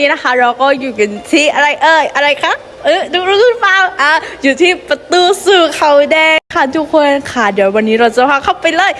นี้นะคะ เราก็อยู่กันที่อะไรเอ่ยอะไรคะเออดูรู้หรือเปล่าอะอยู่ที่ประตูสู่เขาแดงค่ะทุกคนค่ะเดี๋ยววันนี้เราจะพาเข้าไปเลย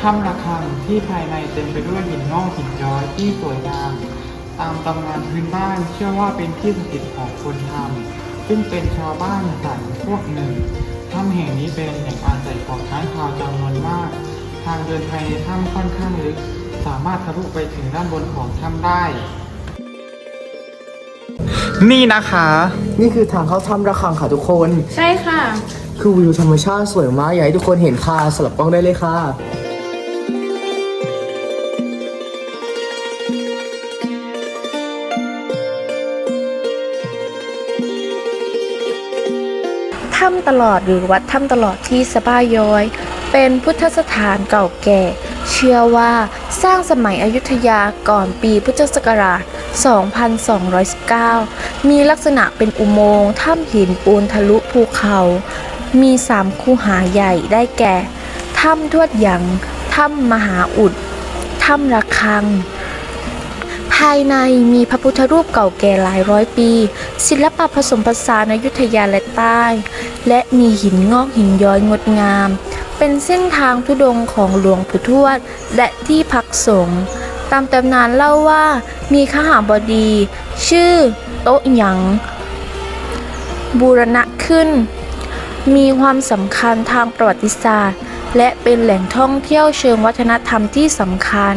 ถ้ำระฆังที่ภายในเต็มไปด้วยหินงอกหินย้อยที่สวยงาม ตามตำนานพื้นบ้านเชื่อว่าเป็นที่สถิตของคนธรรมซึ่งเป็นชาวบ้านสันพวกหนึ่งถ้ำแห่งนี้เป็นแหล่งอาศัยของค้างคาวจำนวนมาก ทางเดินภายในถ้ำค่อนข้างลึก สามารถทะลุไปถึงด้านบนของถ้ำได้ นี่นะคะ นี่คือทางเข้าถ้ำระฆังค่ะทุกคน ใช่ค่ะ คือวิวธรรมชาติสวยมากอยากให้ทุกคนเห็นค่ะสลับกล้องได้เลยค่ะ ถ้ำตลอดหรือวัดถ้ำตลอดที่สบ้าย้อย เป็นพุทธสถานเก่าแก่ เชื่อว่าสร้างสมัยอยุธยาก่อนปีพุทธศักราช 2219 มีลักษณะเป็นอุโมงค์ถ้ำหินปูนทะลุภูเขา มีสามคูหาใหญ่ได้แก่ ถ้ำทวดหยัง ถ้ำมหาอุด ถ้ำระฆัง ภายในมีพระพุทธรูปเก่าแก่หลายร้อยปี ศิลปะผสมผสานอยุธยาและใต้ และมีหินงอกหินย้อยงดงาม เป็นเส้นทางทุดงของหลวงปู่ทวด และที่พักสงฆ์ตามตำนานเล่าว่ามีขหาบดี ชื่อ โต๊ะหยัง บูรณะขึ้น มีความสำคัญทางประวัติศาสตร์ และเป็นแหล่งท่องเที่ยวเชิงวัฒนธรรมที่สำคัญ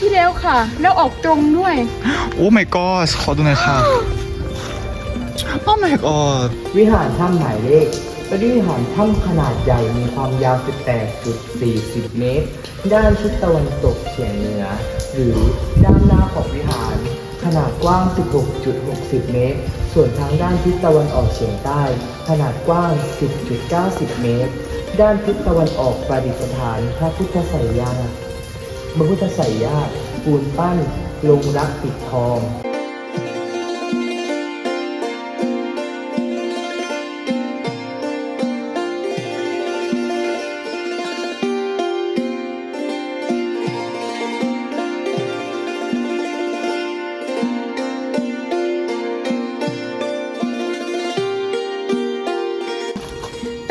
ที่แล้วค่ะ แล้วออกตรงด้วย โอ้ my god ขอดูหน่อยค่ะ โอ้ my god วิหารถ้ำหมายเลขเป็นวิหารถ้ำขนาดใหญ่มีความยาว 18.40 เมตร ด้านทิศตะวันตกเฉียงเหนือ หรือด้านหน้าของวิหาร ขนาดกว้าง 16.60 เมตร ส่วนทางด้านทิศตะวันออกเฉียงใต้ ขนาดกว้าง 10.90 เมตร ด้านทิศตะวันออกประดิษฐานพระพุทธไสยา พระพุทธไสยาตปูนปั้น ลงรักปิดทอง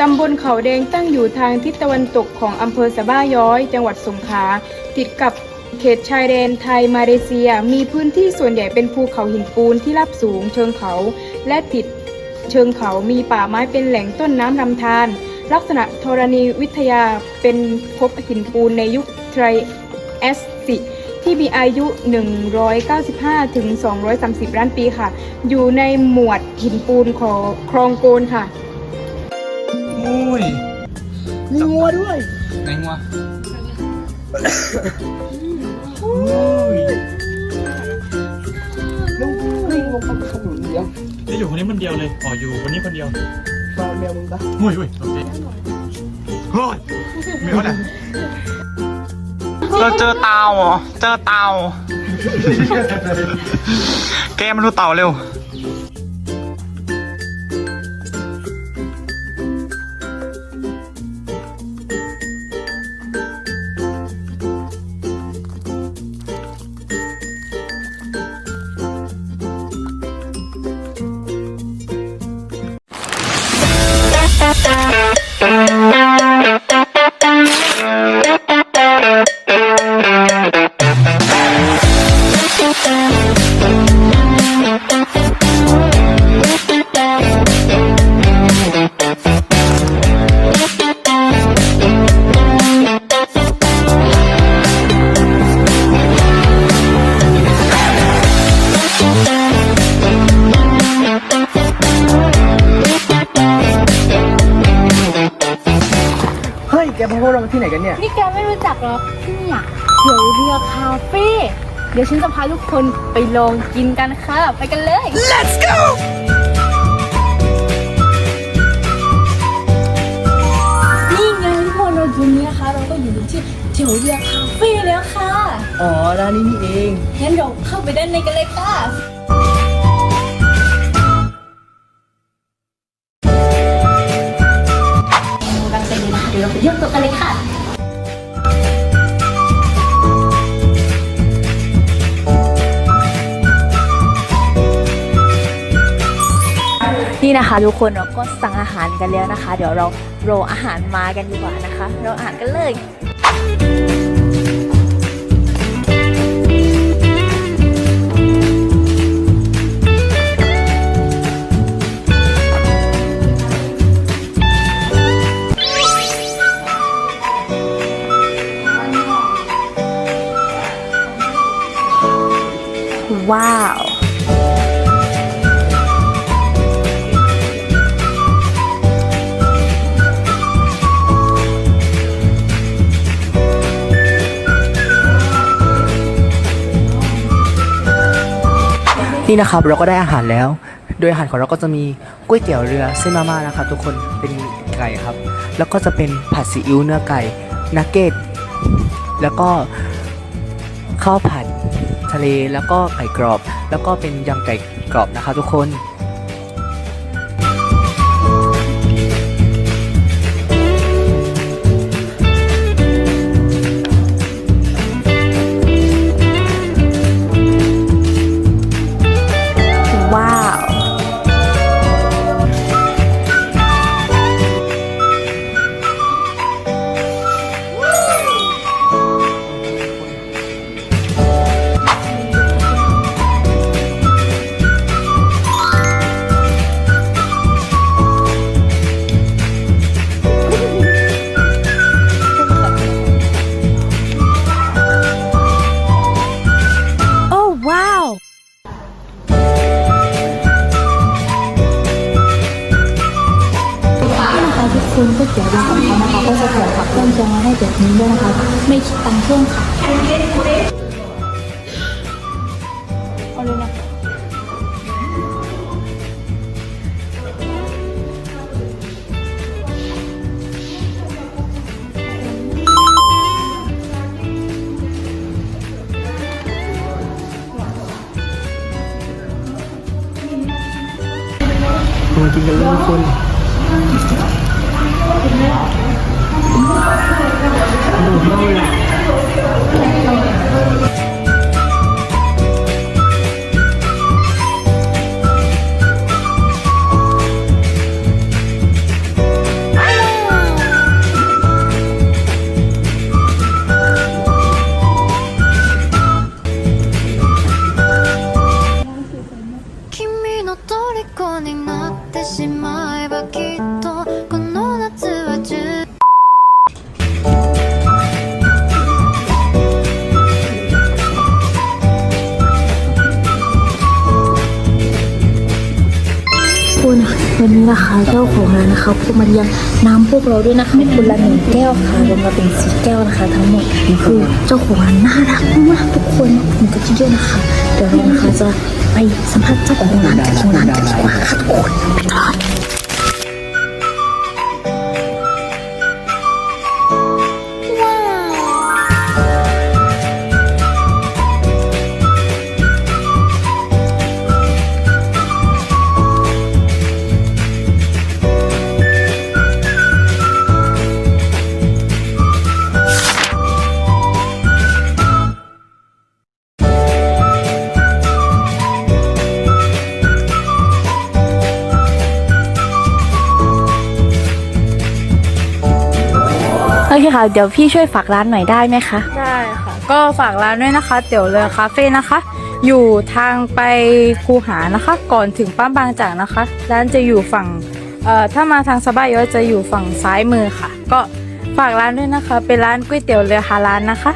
ตำบลเขาแดงตั้งอยู่ทางทิศตะวันตกของอำเภอสะบ้าย้อย จังหวัดสงขลา ติดกับเขตชายแดนไทยมาเลเซีย มีพื้นที่ส่วนใหญ่เป็นภูเขาหินปูนที่ราบสูงเชิงเขาและติดเชิงเขามีป่าไม้เป็นแหล่งต้นน้ำลำธารลักษณะธรณีวิทยาเป็นพบหินปูนในยุคไทรแอสติกที่มีอายุ 195 ถึง 230 ล้านปีค่ะ อยู่ในหมวดหินปูนของคลองโกนค่ะ อุ้ย มีงัวด้วยไหนงัวอุ้ย ลูกวิ่งลงมาขนุนเดียวนี่อยู่คนนี้คนเดียวเลยอ๋ออยู่คนนี้คนเดียวมาแมวมึงปะอุ้ยอุ้ยโอเคเฮ้ยไม่เอาไหนเราเจอเต่าเหรอเจอเต่าแกมันดูเต่าเร็ว ที่ไหนกันเนี่ย นี่แกไม่รู้จักหรอที่เนี่ยเดี๋ยวเรือคาเฟ่ เดี๋ยวฉันจะพาทุกคนไปลองกินกันค่ะ ไปกันเลย Let's go นี่ไงทุกคนเราอยู่นี้นะคะ เราก็อยู่ที่เถียวเรือคาเฟ่แล้วค่ะอ๋อร้านนี้นี่เอง งั้นเราเข้าไปด้านในกันเลยค่ะกัน นะคะเดี๋ยวเราไปเลือกตัวกันเลยค่ะนี่นะคะ ทุกคนเราก็สั่งอาหารกันแล้วนะคะ เดี๋ยวเรารออาหารมากันดีกว่านะคะ เราอาหารกันเลยว้าว นี่นะครับเราก็ได้อาหารแล้ว โดยอาหารของเราก็จะมีก๋วยเตี๋ยวเรือเส้นมาม่านะครับ ทุกคนเป็นไก่ครับ แล้วก็จะเป็นผัดซีอิ๊วเนื้อไก่นักเก็ตแล้วก็ข้าวผัดทะเลแล้วก็ไก่กรอบ แล้วก็เป็นยำไก่กรอบนะครับทุกคน คนก๋วยเตี๋ยวเรือของเขานะคะก็จะแถมผักเครื่องแกงมาให้แบบนี้ด้วยนะคะ ไม่คิดตังค์เพิ่มค่ะเอาเลยนะมากินกันเลยทุกคน ดูดมา นะคะเจ้าของร้านนะคะพวกมาเลี้ยงน้ำพวกเราด้วยนะคะคนละหนึ่งแก้วค่ะรวมกันเป็นสี่แก้วนะคะ ทั้งหมดคือเจ้าของร้านน่ารักมากทุกคนหนูก็คิดเยอะนะคะเดี๋ยวเรานะคะจะไปสัมภาษณ์เจ้าของร้านกันที่ร้านกันดีกว่าค่ะทุกคนไปก่อ คค่ะเดี๋ยวพี่ช่วยฝากร้านหน่อยได้ไหมคะได้ค่ะ ก็ฝากร้านด้วยนะคะ เตี๋ยวเรือคาเฟ่นะคะ อยู่ทางไปคูหานะคะ ก่อนถึงป้าบางจากนะคะ ร้านจะอยู่ฝั่งเอ่อถ้ามาทางสบายย้อยจะอยู่ฝั่งซ้ายมือค่ะ ก็ฝากร้านด้วยนะคะ เป็นร้านก๋วยเตี๋ยวเรือฮาลานนะคะ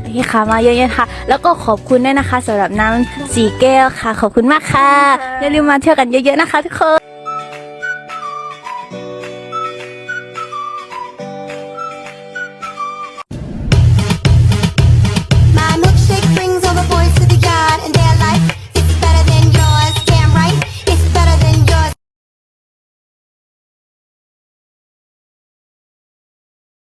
โอเคค่ะมาเยอะๆค่ะ แล้วก็ขอบคุณด้วยนะคะสำหรับน้ำสีแก้วค่ะ ขอบคุณมากค่ะอย่าลืมมาเที่ยวกันเยอะๆนะคะ ทุกคน